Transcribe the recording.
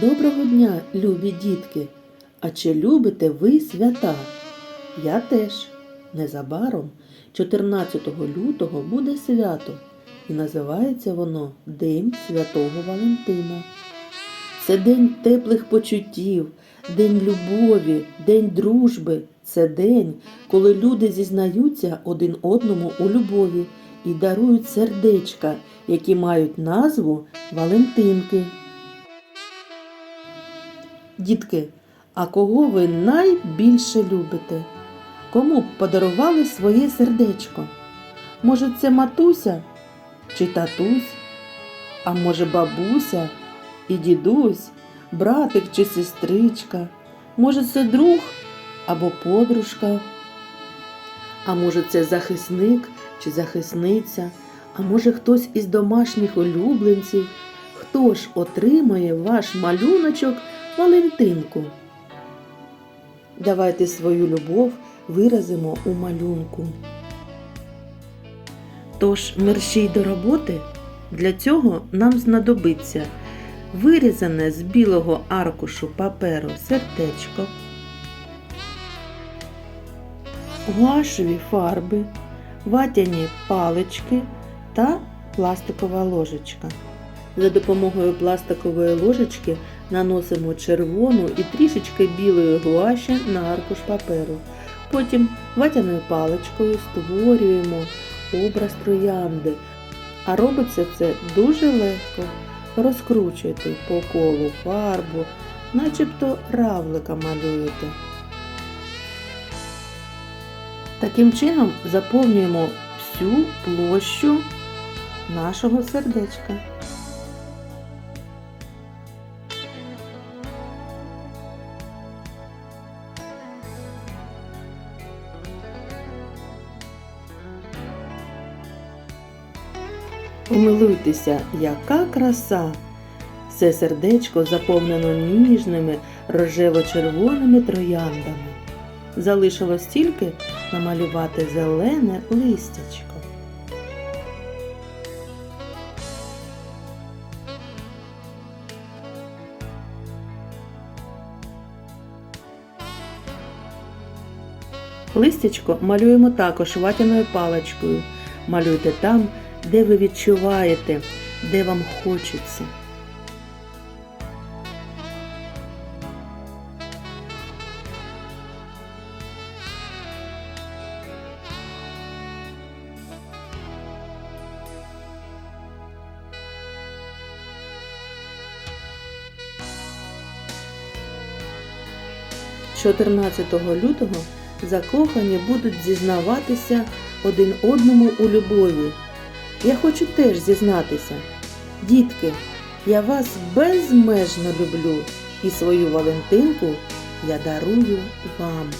Доброго дня, любі дітки! А чи любите ви свята? Я теж. Незабаром, 14 лютого, буде свято, і називається воно День Святого Валентина. Це день теплих почуттів, день любові, день дружби. Це день, коли люди зізнаються один одному у любові і дарують сердечка, які мають назву Валентинки. Дітки, а кого ви найбільше любите? Кому б подарували своє сердечко? Може, це матуся чи татусь? А може, бабуся і дідусь, братик чи сестричка? Може, це друг або подружка? А може, це захисник чи захисниця? А може, хтось із домашніх улюбленців? Хто ж отримає ваш малюночок Валентинку? Давайте свою любов виразимо у малюнку. Тож, мерщій до роботи, для цього нам знадобиться вирізане з білого аркушу паперу сердечко, гуашеві фарби, ватяні палички та пластикова ложечка. За допомогою пластикової ложечки наносимо червону і трішечки білої гуаші на аркуш паперу. Потім ватяною паличкою створюємо образ троянди. А робиться це дуже легко. Розкручуйте по колу фарбу, начебто равлика малюєте. Таким чином заповнюємо всю площу нашого сердечка. Помилуйтеся, яка краса! Це сердечко заповнено ніжними рожево-червоними трояндами. Залишилось тільки намалювати зелене листячко. Листячко малюємо також ватяною паличкою. Малюйте там, де ви відчуваєте, де вам хочеться. – 14 лютого закохані будуть зізнаватися один одному у любові. Я хочу теж зізнатися. Дітки, я вас безмежно люблю і свою Валентинку я дарую вам.